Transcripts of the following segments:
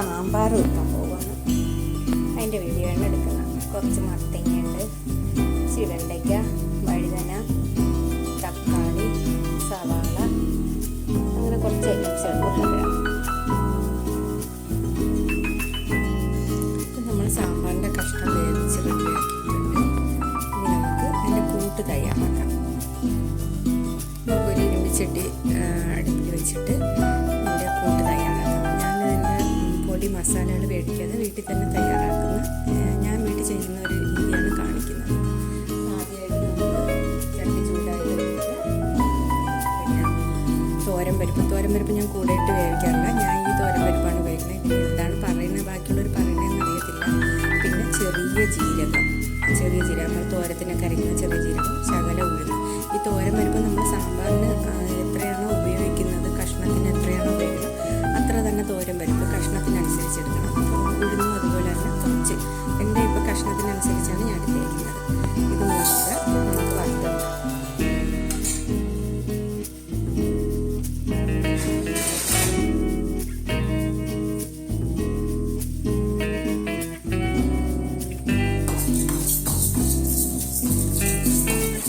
സാമ്പാർ വെക്കാൻ പോവുകയാണ് അതിന്റെ വീഡിയോ ആണ് എടുക്കുന്നത്. കുറച്ച് മത്തങ്ങയുണ്ട് മസാലകൾ മേടിക്കാതെ വീട്ടിൽ തന്നെ തയ്യാറാക്കുന്ന. ഞാൻ വീട്ടിൽ ചെയ്യുന്ന ഒരു രീതിയാണ് കാണിക്കുന്നത്. ആദ്യമായിട്ട് കഴിഞ്ഞിട്ട് തോരൻ പരിപ്പ്. തോരൻ പരിപ്പ് ഞാൻ കൂടെ ഇട്ട് വേവിക്കാറില്ല. ഞാൻ ഈ തോരൻ പരിപ്പാണ് ഉപയോഗിക്കുന്നത്. എന്താണ് പറയുന്നത്? ബാക്കിയുള്ളവർ പറയുന്നതെന്ന് അറിയത്തില്ല. പിന്നെ ചെറിയ ജീരകം. ചെറിയ ജീരകം. നമ്മൾ തോരത്തിനൊക്കെ അരയ്ക്കുന്ന ചെറിയ ജീരകം. ശകല ഉഴുന്ന്. ഈ തോരൻ പരിപ്പ് നമ്മൾ സാമ്പാറിന്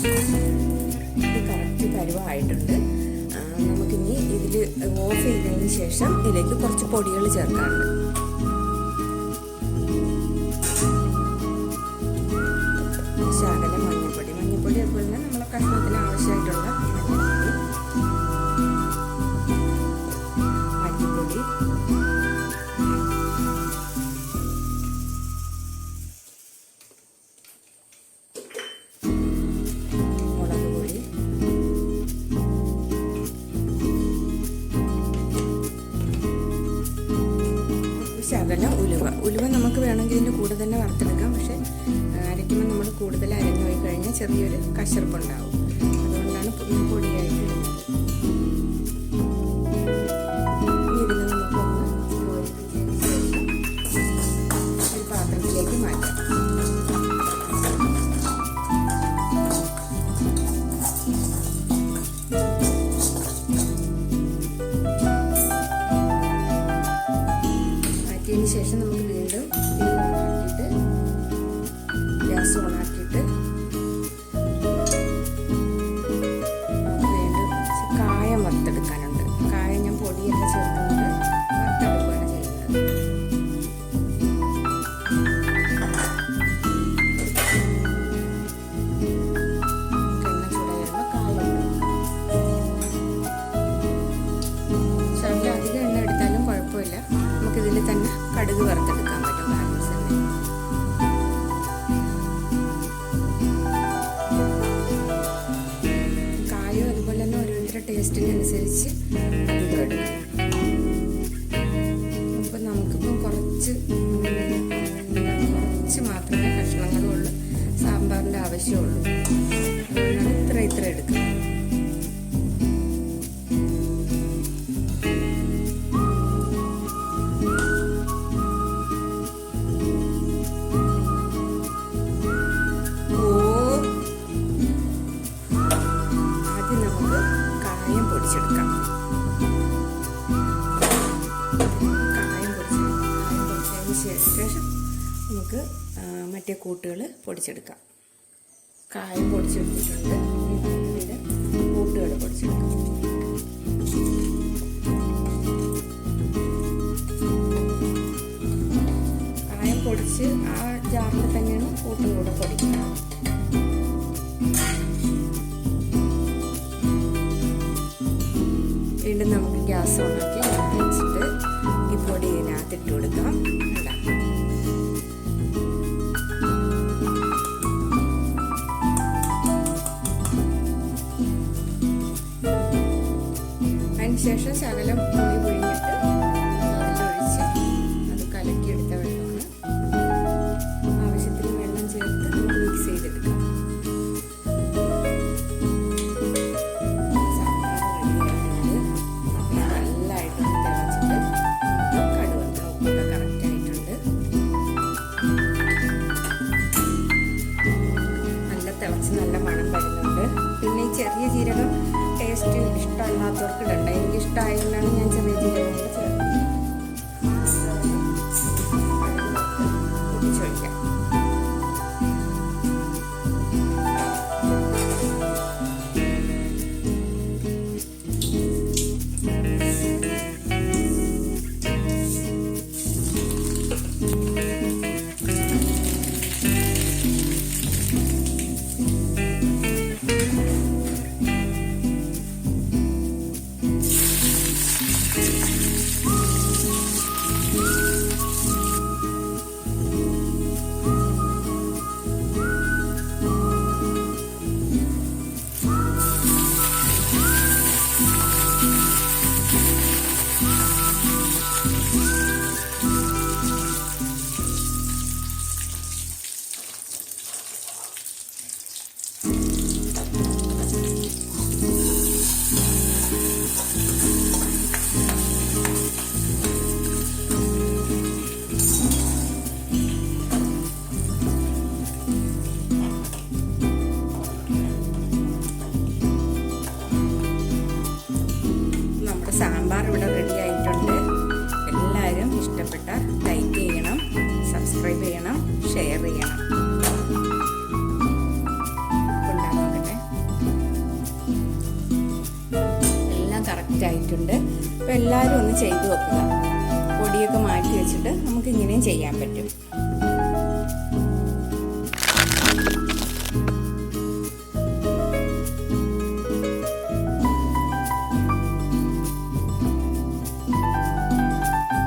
ഇത് കറക്റ്റ് പരുവമായിട്ടുണ്ട് നമുക്കിനി ഇതിൽ ഓഫ് ചെയ്തതിന് ശേഷം ഇതിലേക്ക് കുറച്ച് പൊടികൾ ചേർക്കാറുണ്ട് ശകലം മഞ്ഞൾപ്പൊടി മഞ്ഞൾപ്പൊടി അതുപോലെ തന്നെ നമ്മളെ കഷ്ണത്തിന് ആവശ്യമായിട്ടുള്ള ശകലം ഉലുവ. ഉലുവ നമുക്ക് വേണമെങ്കിൽ ഇതിന്റെ കൂടെ തന്നെ വറുത്തെടുക്കാം. പക്ഷേ അരയ്ക്കുമ്പോൾ നമ്മൾ കൂടുതൽ അരഞ്ഞു പോയി കഴിഞ്ഞാൽ ചെറിയൊരു കശർപ്പുണ്ടാവും അതുകൊണ്ടാണ് പൊടിയായിട്ട് ടേസ്റ്റിനനുസരിച്ച് അപ്പോൾ നമുക്കിപ്പം കുറച്ച് കുറച്ച് മാത്രമേ കഷ്ണങ്ങളുള്ളൂ. സാമ്പാറിന്റെ ആവശ്യമുള്ളൂ. കായം പൊടിച്ച് കായം ശേഷം നമുക്ക് മറ്റേ കൂട്ടുകൾ പൊടിച്ചെടുക്കാം. കായം പൊടിച്ചെടുത്തിട്ടുണ്ട്. ഇതിന്റെ കൂട്ടുകൾ പൊടിച്ചെടുക്കാം. കായം പൊടിച്ച് ആ ജാറിൽ തന്നെയാണ് കൂട്ടും കൂടെ പൊടിക്കുന്നത് വീണ്ടും നമുക്ക് ഗ്യാസ് ഓണാക്കി പൊടി ഇതിനകത്ത് ഇട്ട് കൊടുക്കാം. അതിനുശേഷം ശകലം പുളി തിളച്ച് നല്ല മണം വരുന്നുണ്ട്. പിന്നെ ഈ ചെറിയ ജീരകം ടേസ്റ്റ് ഇഷ്ടമല്ലാത്തവർക്ക് ഇടണ്ട. എനിക്ക് ഇഷ്ടമായതുകൊണ്ടാണ് ഞാൻ ചെറിയ ജീരകം Peace. ടേസ്റ്റ് ആയിട്ടുണ്ട്. അപ്പോൾ എല്ലാവരും ഒന്ന് ചെയ്തു വെക്കുക. പൊടിയൊക്കെ മാറ്റി വെച്ചിട്ട് നമുക്ക് ഇങ്ങനെയും ചെയ്യാൻ പറ്റും.